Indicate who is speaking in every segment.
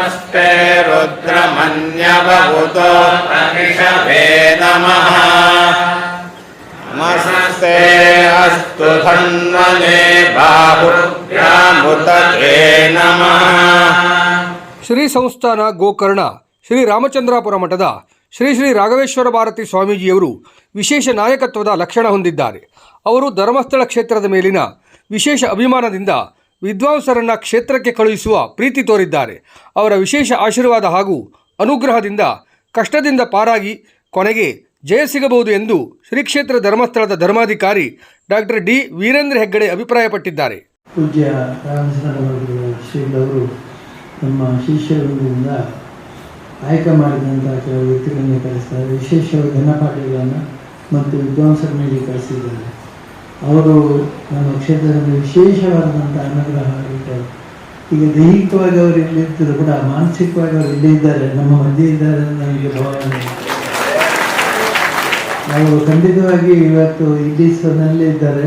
Speaker 1: नमस्ते रुद्रमन्यवभूतो प्रविशवे नमः नमस्ते अस्तु धन्वने बाहुभ्यामुतये नमः
Speaker 2: ಶ್ರೀ ಸಂಸ್ಥಾನ ಗೋಕರ್ಣ ಶ್ರೀ ರಾಮಚಂದ್ರಾಪುರ ಮಠದ ಶ್ರೀ ಶ್ರೀ ರಾಘವೇಶ್ವರ ಭಾರತಿ ಸ್ವಾಮೀಜಿಯವರು ವಿಶೇಷ ನಾಯಕತ್ವದ ಲಕ್ಷಣ ಹೊಂದಿದ್ದಾರೆ ಅವರು ಧರ್ಮಸ್ಥಳ ಕ್ಷೇತ್ರದ ಮೇಲಿನ ವಿಶೇಷ ಅಭಿಮಾನದಿಂದ ವಿದ್ವಾಂಸರನ್ನ ಕ್ಷೇತ್ರಕ್ಕೆ ಕಳುಹಿಸುವ ಪ್ರೀತಿ ತೋರಿದ್ದಾರೆ. ಅವರ ವಿಶೇಷ ಆಶೀರ್ವಾದ ಹಾಗೂ ಅನುಗ್ರಹದಿಂದ, ಕಷ್ಟದಿಂದ ಪಾರಾಗಿ ಕೊನೆಗೆ ಜಯ ಸಿಗಬಹುದು ಎಂದು ಶ್ರೀ ಕ್ಷೇತ್ರ ಧರ್ಮಸ್ಥಳದ ಧರ್ಮಾಧಿಕಾರಿ ಡಾಕ್ಟರ್ ಡಿ. ವೀರೇಂದ್ರ ಹೆಗ್ಗಡೆ ಅಭಿಪ್ರಾಯಪಟ್ಟಿದ್ದಾರೆ.
Speaker 3: ಪೂಜ್ಯ ಶ್ರೀಗಳವರು ನಮ್ಮ ಶಿಷ್ಯರಿಂದ ಆಯ್ಕೆ ಮಾಡಿದಂತಹ ಕೆಲವು ವ್ಯಕ್ತಿಗಳನ್ನು ಕಳಿಸ್ತಾರೆ ವಿಶೇಷವಾಗಿ ಘನಪಾಠಗಳನ್ನು ಮತ್ತು ವಿದ್ವಾಂಸರ ಮೇಲೆ ಅವರು ನಮ್ಮ ಕ್ಷೇತ್ರದಲ್ಲಿ ವಿಶೇಷವಾದಂಥ ಅನುಗ್ರಹ ಇಟ್ಟರು ಈಗ ದೈಹಿಕವಾಗಿ ಅವರು ಇಲ್ಲಿದ್ದರೂ ಕೂಡ, ಮಾನಸಿಕವಾಗಿ ಅವರು ಇಲ್ಲೇ ಇದ್ದಾರೆ, ನಮ್ಮ ಮಧ್ಯೆ ಇದ್ದಾರೆ ನನಗೆ ಭಾವನೆ. ಅವರು ಖಂಡಿತವಾಗಿ ಇವತ್ತು ಇಲ್ಲಿ ಇದ್ದಾರೆ.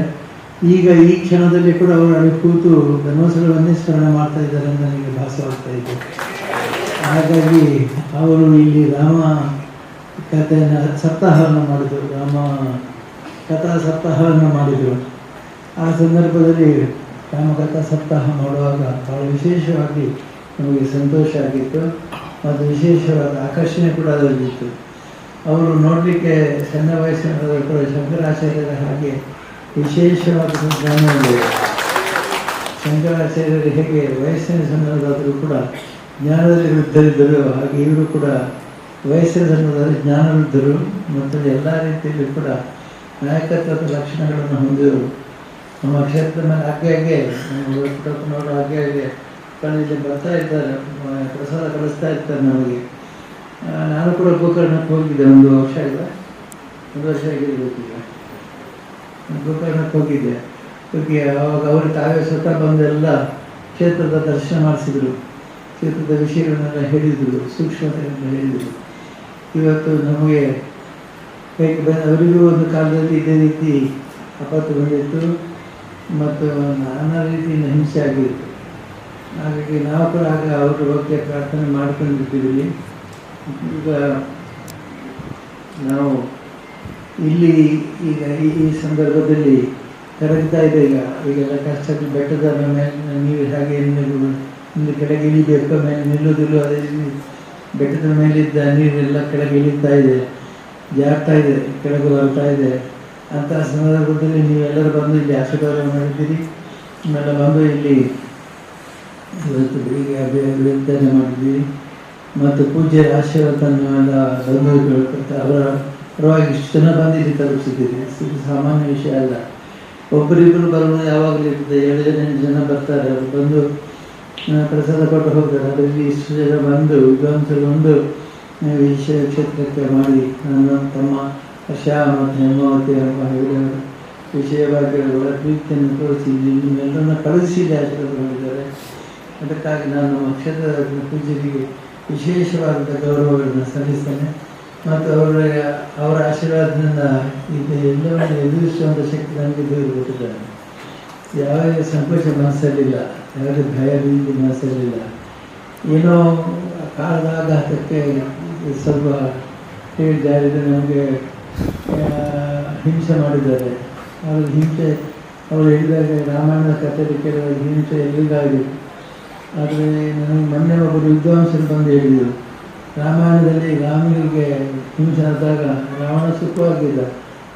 Speaker 3: ಈಗ ಈ ಕ್ಷಣದಲ್ಲಿ ಕೂಡ ಅವರು ಅಲ್ಲಿ ಕೂತು ಧನ್ವಸಗಳನ್ನೇ ಸ್ಮರಣೆ ಮಾಡ್ತಾ ಇದ್ದಾರೆ ಅಂತ ನನಗೆ ಭಾಸವಾಗ್ತಾ ಇದೆ. ಹಾಗಾಗಿ ಅವರು ಇಲ್ಲಿ ರಾಮ ಕಥೆಯನ್ನು ಸಪ್ತಾಹವನ್ನು ಮಾಡಿದರು. ರಾಮ ಕಥಾ ಸಪ್ತಾಹವನ್ನು ಮಾಡಿದರು. ಆ ಸಂದರ್ಭದಲ್ಲಿ ರಾಮಕಥಾ ಸಪ್ತಾಹ ಮಾಡುವಾಗ ಬಹಳ ವಿಶೇಷವಾಗಿ ನಮಗೆ ಸಂತೋಷ ಆಗಿತ್ತು. ಮತ್ತು ವಿಶೇಷವಾದ ಆಕರ್ಷಣೆ ಕೂಡ ಅದರಲ್ಲಿತ್ತು. ಅವರು ನೋಡಲಿಕ್ಕೆ ಸಣ್ಣ ವಯಸ್ಸಿನ ಕೂಡ ಶಂಕರಾಚಾರ್ಯರ ಹಾಗೆ ವಿಶೇಷವಾದ ಜ್ಞಾನವಿದೆ ಶಂಕರಾಚಾರ್ಯರು ಹೇಗೆ ವಯಸ್ಸಿನ ಸಂದರ್ಭದಾದರೂ ಕೂಡ ಜ್ಞಾನದಲ್ಲಿ ವೃದ್ಧರಿದ್ದರು, ಹಾಗೆ ಇವರು ಕೂಡ ವಯಸ್ಸಿನ ಸಂದರ್ಭದಲ್ಲಿ ಜ್ಞಾನವಿದ್ದರು ಮತ್ತು ಎಲ್ಲ ರೀತಿಯಲ್ಲೂ ಕೂಡ ನಾಯಕತ್ವದ ಲಕ್ಷಣಗಳನ್ನು ಹೊಂದಿದರು ನಮ್ಮ ಕ್ಷೇತ್ರದ ಮೇಲೆ ಹಾಗೆ ಹಾಗೆ ಹಾಗೆ ಕಳೆದಲ್ಲಿ ಬರ್ತಾ ಇದ್ದಾರೆ ಪ್ರಸಾದ ಕಳಿಸ್ತಾ ಇರ್ತಾರೆ ನಮಗೆ. ನಾನು ಕೂಡ ಗೋಕರ್ಣಕ್ಕೆ ಹೋಗಿದ್ದೆ ಒಂದು ವರ್ಷ ಇಲ್ಲ ಒಂದು ವರ್ಷ ಆಗಿರ್ಬೇಕು ಈಗ ಗೋಕರ್ಣಕ್ಕೆ ಹೋಗಿದ್ದೆ. ಹೋಗಿ ಅವಾಗ ಅವರು ತಾವೇ ಸ್ವತಃ ಬಂದೆಲ್ಲ ಕ್ಷೇತ್ರದ ದರ್ಶನ ಮಾಡಿಸಿದರು. ಕ್ಷೇತ್ರದ ವಿಷಯಗಳನ್ನೆಲ್ಲ ಹೇಳಿದರು ಸೂಕ್ಷ್ಮತೆಯನ್ನು ಹೇಳಿದರು. ಇವತ್ತು ನಮಗೆ ಅವರಿಗೂ ಒಂದು ಕಾಲದಲ್ಲಿ ಇದೇ ರೀತಿ ಆಪತ್ತು ಬಂದಿತ್ತು ಮತ್ತು ನಾನಾ ರೀತಿಯಿಂದ ಹಿಂಸೆ ಆಗಿತ್ತು. ಹಾಗಾಗಿ ನಾವು ಕೂಡ ಆಗ ಅವರು ಬಗ್ಗೆ ಪ್ರಾರ್ಥನೆ ಮಾಡ್ಕೊಂಡಿದ್ದೀವಿ ಈಗ ನಾವು ಇಲ್ಲಿ ಈಗ ಈ ಸಂದರ್ಭದಲ್ಲಿ ಕರಗ್ತಾ ಇದೆ ಈಗ. ಈಗೆಲ್ಲ ಕಷ್ಟ ಬೆಟ್ಟದ ಮೇಲೆ ನೀವು ಹಾಗೆ ಇಲ್ಲಿ ಕೆಳಗೆ ಇಳಿಬೇಕು, ಮೇಲೆ ನಿಲ್ಲೋದಿಲ್ಲ ಅದೇ ಬೆಟ್ಟದ ಮೇಲಿದ್ದ ನೀರೆಲ್ಲ ಕೆಳಗೆ ಇಳಿತಾ ಇದೆ. ಜಾರ್ತಾ ಇದೆ ಕೆಳಗೆ ಬರ್ತಾ ಇದೆ ಅಂತಹ ಸಂದರ್ಭದಲ್ಲಿ ನೀವೆಲ್ಲರೂ ಬಂದು ಇಲ್ಲಿ ಆಶೀರ್ವಾದ ಮಾಡಿದ್ದೀರಿ ಆಮೇಲೆ ಬಂದು ಇಲ್ಲಿ ಇವತ್ತು ಬೆಳಿಗ್ಗೆ ಅಭಿವೃದ್ಧಿ ಮತ್ತು ಪೂಜೆ ಆಶೀರ್ವಾದ ಎಲ್ಲ ಬಂಧುಗಳು ಕೊಡ್ತಾ ಅವರ ಪರವಾಗಿ ಇಷ್ಟು ಜನ ಬಂದಿಲ್ಲಿ ತಲುಪಿಸಿದ್ದೀರಿ. ಇದು ಸಾಮಾನ್ಯ ವಿಷಯ ಅಲ್ಲ. ಒಬ್ಬರಿಬ್ಬರು ಬರುವುದು ಯಾವಾಗಲೂ ಇರ್ತದೆ. ಏಳು ಜನ, ಎಂಟು ಜನ ಬರ್ತಾರೆ. ಅವರು ಬಂದು ಪ್ರಸಾದ ಕೊಟ್ಟು ಹೋಗ್ತಾರೆ. ಅದರಲ್ಲಿ ಇಷ್ಟು ಜನ ಬಂದು, ವಿದ್ವಾಂಸರು ಬಂದು ವಿಷಯ ಕ್ಷೇತ್ರಕ್ಕೆ ಮಾಡಿ ನನ್ನ ತಮ್ಮ ಶ್ಯಾ ಮತ್ತು ಹೇಮಾವತಿ ಎಂಬ ಹೇಳಿದವರು ವಿಷಯವಾಗಿ ಅವರ ಪ್ರೀತಿಯನ್ನು ತೋರಿಸಿ ನಿಮ್ಮೆಲ್ಲರನ್ನ ಕಳುಹಿಸಿ ಇಲ್ಲಿ ಆಶೀರ್ವಾದ ಮಾಡಿದ್ದಾರೆ ಅದಕ್ಕಾಗಿ ನಾನು ನಮ್ಮ ಕ್ಷೇತ್ರದ ಪೂಜೆಗೆ ವಿಶೇಷವಾದಂಥ ಗೌರವಗಳನ್ನು ಸಲ್ಲಿಸ್ತೇನೆ. ಮತ್ತು ಅವರ ಅವರ ಆಶೀರ್ವಾದದಿಂದ ಇದು ಎಲ್ಲವನ್ನು ಎದುರಿಸುವಂಥ ಶಕ್ತಿ ನನಗೆ ದೇವರು ಕೊಟ್ಟಿದ್ದಾರೆ ಯಾವುದೇ ಸಂಕೋಚ ಮನಸ್ಸಲ್ಲಿಲ್ಲ, ಯಾವುದೇ ಭಯ ಭೀತಿ ಮನಸ್ಸಲ್ಲಿಲ್ಲ. ಏನೋ ಕಾಲದ ಆಘಾತಕ್ಕೆ ಸ್ವಲ್ಪ ಹೇಳಿ ಇದು ನಮಗೆ ಹಿಂಸೆ ಮಾಡಿದ್ದಾರೆ. ಅವರು ಹಿಂಸೆ, ಅವರು ಹೇಳಿದಾಗ ರಾಮಾಯಣದ ಕಥೆಯಲ್ಲಿ ಕೆಲವು ಹಿಂಸೆ ಎಲ್ಲಿಗಾಗಿದೆ ಆದರೆ ನನಗೆ ಮೊನ್ನೆ ಒಬ್ಬರು ವಿದ್ವಾಂಸರು ಬಂದು ಹೇಳಿದರು, ರಾಮಾಯಣದಲ್ಲಿ ರಾಮನಿಗೆ ಹಿಂಸೆ ಆದಾಗ ರಾವಣ ಸುಖವಾಗಿದ್ದ.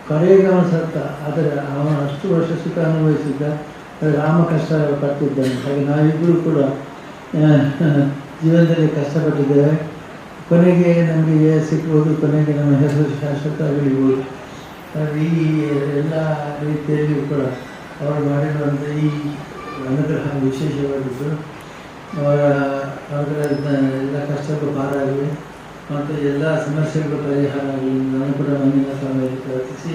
Speaker 3: ಕಡೆಗೆ ಸತ್ತ, ಆದರೆ ಅವನು ಅಷ್ಟು ವರ್ಷ ಸುಖ ಅನುಭವಿಸಿದ್ದ ರಾಮ ಕಷ್ಟ ಪಟ್ಟಿದ್ದಾನೆ ಹಾಗೆ ನಾವಿಬ್ಬರು ಕೂಡ ಜೀವನದಲ್ಲಿ ಕಷ್ಟಪಟ್ಟಿದ್ದೇವೆ. ಕೊನೆಗೆ ನಮಗೆ ಸಿಗ್ಬೋದು, ಕೊನೆಗೆ ನಮ್ಮ ಹೆಸರು ಶಾಶ್ವತ ಬೆಳಿಬೋದು ಈ ಎಲ್ಲ ರೀತಿಯಲ್ಲಿಯೂ ಕೂಡ ಅವರು ಮಾಡಿರುವಂಥ ಈ ಅನುಗ್ರಹ ವಿಶೇಷವಾಗಿದ್ದು, ಅವರ ಅವರ ಎಲ್ಲ ಕಷ್ಟಗಳು ಪಾರಾಗಲಿ, ಮತ್ತು ಎಲ್ಲ ಸಮಸ್ಯೆಗಳು ಪರಿಹಾರ ಆಗಲಿ, ನಾನು ಕೂಡ ಮಣ್ಣಿನ ಸಮಯದಲ್ಲಿ ಪ್ರಾರ್ಥಿಸಿ,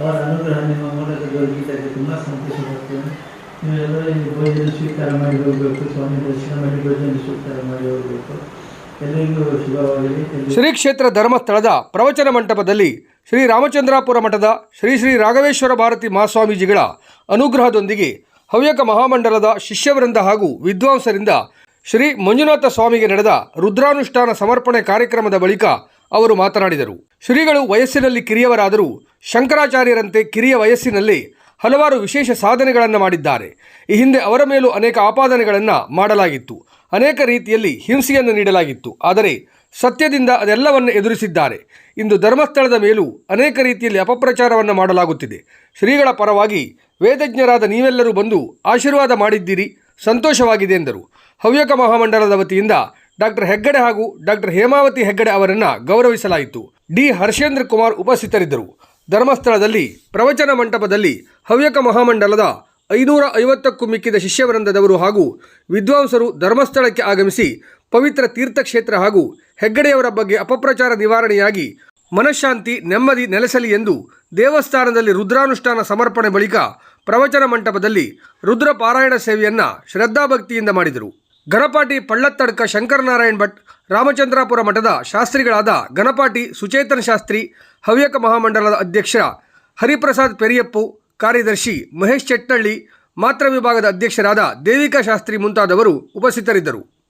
Speaker 3: ಅವರ ಅನುಗ್ರಹ ನಿಮ್ಮ ಮೂಲಕ ದೊರಕಿದ್ದಕ್ಕೆ ತುಂಬ ಸಂತೋಷ ಪಡ್ತೇನೆ. ನೀವೆಲ್ಲರೂ ಈ ಭೋಜನ ಸ್ವೀಕಾರ ಮಾಡಿ ಹೋಗಬೇಕು, ಸ್ವಾಮಿ ದರ್ಶನ ಮಾಡಿ ಭೋಜನ ಸ್ವೀಕಾರ ಮಾಡಿ ಹೋಗಬೇಕು.
Speaker 2: ಶ್ರೀ ಕ್ಷೇತ್ರ ಧರ್ಮಸ್ಥಳದ ಪ್ರವಚನ ಮಂಟಪದಲ್ಲಿ ಶ್ರೀ ರಾಮಚಂದ್ರಾಪುರ ಮಠದ ಶ್ರೀ ಶ್ರೀ ರಾಘವೇಶ್ವರ ಭಾರತಿ ಮಹಾಸ್ವಾಮೀಜಿಗಳ ಅನುಗ್ರಹದೊಂದಿಗೆ ಹವ್ಯಕ ಮಹಾಮಂಡಲದ ಶಿಷ್ಯವೃಂದ ಹಾಗೂ ವಿದ್ವಾಂಸರಿಂದ ಶ್ರೀ ಮಂಜುನಾಥ ಸ್ವಾಮಿಗೆ ನಡೆದ ರುದ್ರಾನುಷ್ಠಾನ ಸಮರ್ಪಣೆ ಕಾರ್ಯಕ್ರಮದ ಬಳಿಕ ಅವರು ಮಾತನಾಡಿದರು. ಶ್ರೀಗಳು ವಯಸ್ಸಿನಲ್ಲಿ ಕಿರಿಯವರಾದರೂ ಶಂಕರಾಚಾರ್ಯರಂತೆ ಕಿರಿಯ ವಯಸ್ಸಿನಲ್ಲಿ ಹಲವಾರು ವಿಶೇಷ ಸಾಧನೆಗಳನ್ನು ಮಾಡಿದ್ದಾರೆ. ಈ ಹಿಂದೆ ಅವರ ಮೇಲೂ ಅನೇಕ ಆಪಾದನೆಗಳನ್ನು ಮಾಡಲಾಗಿತ್ತು. ಅನೇಕ ರೀತಿಯಲ್ಲಿ ಹಿಂಸೆಯನ್ನು ನೀಡಲಾಗಿತ್ತು. ಆದರೆ ಸತ್ಯದಿಂದ ಅದೆಲ್ಲವನ್ನು ಎದುರಿಸಿದ್ದಾರೆ. ಇಂದು ಧರ್ಮಸ್ಥಳದ ಮೇಲೂ ಅನೇಕ ರೀತಿಯಲ್ಲಿ ಅಪಪ್ರಚಾರವನ್ನು ಮಾಡಲಾಗುತ್ತಿದೆ. ಶ್ರೀಗಳ ಪರವಾಗಿ ವೇದಜ್ಞರಾದ ನೀವೆಲ್ಲರೂ ಬಂದು ಆಶೀರ್ವಾದ ಮಾಡಿದ್ದೀರಿ, ಸಂತೋಷವಾಗಿದೆ ಎಂದರು. ಹವ್ಯಕ ಮಹಾಮಂಡಲದ ವತಿಯಿಂದ ಡಾಕ್ಟರ್ ಹೆಗ್ಗಡೆ ಹಾಗೂ ಡಾಕ್ಟರ್ ಹೇಮಾವತಿ ಹೆಗ್ಗಡೆ ಅವರನ್ನು ಗೌರವಿಸಲಾಯಿತು. ಡಿ. ಹರ್ಷೇಂದ್ರ ಕುಮಾರ್ ಉಪಸ್ಥಿತರಿದ್ದರು. ಧರ್ಮಸ್ಥಳದಲ್ಲಿ ಪ್ರವಚನ ಮಂಟಪದಲ್ಲಿ ಹವ್ಯಕ ಮಹಾಮಂಡಲದ ಐನೂರ ಐವತ್ತಕ್ಕೂ ಮಿಕ್ಕಿದ ಶಿಷ್ಯವೃಂದದವರು ಹಾಗೂ ವಿದ್ವಾಂಸರು ಧರ್ಮಸ್ಥಳಕ್ಕೆ ಆಗಮಿಸಿ ಪವಿತ್ರ ತೀರ್ಥಕ್ಷೇತ್ರ ಹಾಗೂ ಹೆಗ್ಗಡೆಯವರ ಬಗ್ಗೆ ಅಪಪ್ರಚಾರ ನಿವಾರಣೆಯಾಗಿ ಮನಃಶಾಂತಿ, ನೆಮ್ಮದಿ ನೆಲೆಸಲಿ ಎಂದು ದೇವಸ್ಥಾನದಲ್ಲಿ ರುದ್ರಾನುಷ್ಠಾನ ಸಮರ್ಪಣೆ ಬಳಿಕ ಪ್ರವಚನ ಮಂಟಪದಲ್ಲಿ ರುದ್ರ ಪಾರಾಯಣ ಸೇವೆಯನ್ನ ಶ್ರದ್ಧಾಭಕ್ತಿಯಿಂದ ಮಾಡಿದರು. ಗಣಪಾಟಿ ಪಳ್ಳತ್ತಡ್ಕ ಶಂಕರನಾರಾಯಣ್ ಭಟ್, ರಾಮಚಂದ್ರಾಪುರ ಮಠದ ಶಾಸ್ತ್ರಿಗಳಾದ ಗಣಪಾಟಿ ಸುಚೇತನ ಶಾಸ್ತ್ರಿ, ಹವ್ಯಕ ಮಹಾಮಂಡಲದ ಅಧ್ಯಕ್ಷ ಹರಿಪ್ರಸಾದ್ ಪೆರಿಯಪ್ಪು ಕಾರ್ಯದರ್ಶಿ ಮಹೇಶ್ ಚೆಟ್ಟಳ್ಳಿ ಮಾತ್ರ ವಿಭಾಗದ ಅಧ್ಯಕ್ಷರಾದ ದೇವಿಕಾ ಶಾಸ್ತ್ರಿ ಮುಂತಾದವರು ಉಪಸ್ಥಿತರಿದ್ದರು.